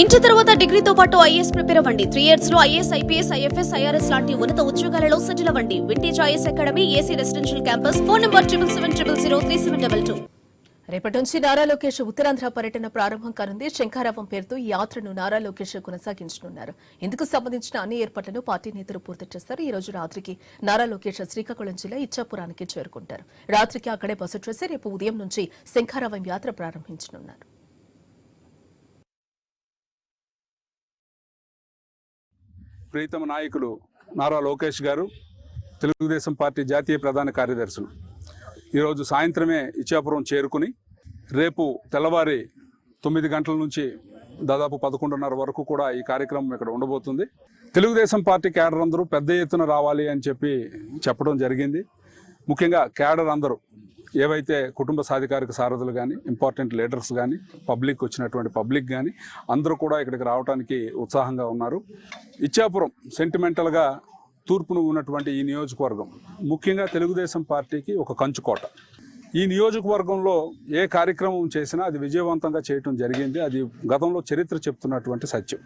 Inter తర్వాత డిగ్రీతో పాటు ఐఏఎస్ ప్రిపేర్ అవ్వండి. త్రీ ఇయర్స్లో ఐఏఎస్ ఐపీఎస్ ఐఎఫ్ఎస్ ఐఆర్ఎస్ లాంటి ఉన్నత ఉద్యోగాలలో సెటిల్ అవ్వండి. Vintage IAS academy AC residential campus. Phone number triple seven triple zero three seven double two. రేపటి నుంచి నారా లోకేష్ ఉత్తరాంధ్ర పర్యటన ప్రారంభం కానుంది. శంఖారావం పేరుతో ఈ యాత్రను నారా లోకేష్ కొనసాగించనున్నారు. ఇందుకు సంబంధించిన అన్ని ఏర్పాట్లను పార్టీ నేతలు పూర్తి చేస్తారు. ఈ రోజు రాత్రికి నారా లోకేష్ శ్రీకాకుళం జిల్లా ఇచ్చాపురానికి చేరుకుంటారు. రాత్రికి అక్కడే బస చేసి రేపు ఉదయం నుంచి శంఖారావం యాత్ర ప్రారంభించనున్నారు. ప్రీతమ నాయకులు నారా లోకేష్ గారు తెలుగుదేశం పార్టీ జాతీయ ప్రధాన కార్యదర్శులు. ఈరోజు సాయంత్రమే ఇచ్చాపురం చేరుకుని రేపు తెల్లవారి తొమ్మిది గంటల నుంచి దాదాపు పదకొండున్నర వరకు కూడా ఈ కార్యక్రమం ఇక్కడ ఉండబోతుంది. తెలుగుదేశం పార్టీ క్యాడర్ అందరూ పెద్ద ఎత్తున రావాలి అని చెప్పి చెప్పడం జరిగింది. ముఖ్యంగా క్యాడర్ అందరూ ఏవైతే కుటుంబ సాధికారిక సారథులు కానీ ఇంపార్టెంట్ లీడర్స్ కానీ పబ్లిక్ వచ్చినటువంటి పబ్లిక్ కానీ అందరూ కూడా ఇక్కడికి రావడానికి ఉత్సాహంగా ఉన్నారు. ఇచ్చాపురం సెంటిమెంటల్గా తూర్పును ఉన్నటువంటి ఈ నియోజకవర్గం ముఖ్యంగా తెలుగుదేశం పార్టీకి ఒక కంచుకోట. ఈ నియోజకవర్గంలో ఏ కార్యక్రమం చేసినా అది విజయవంతంగా చేయటం జరిగింది. అది గతంలో చరిత్ర చెప్తున్నటువంటి సత్యం.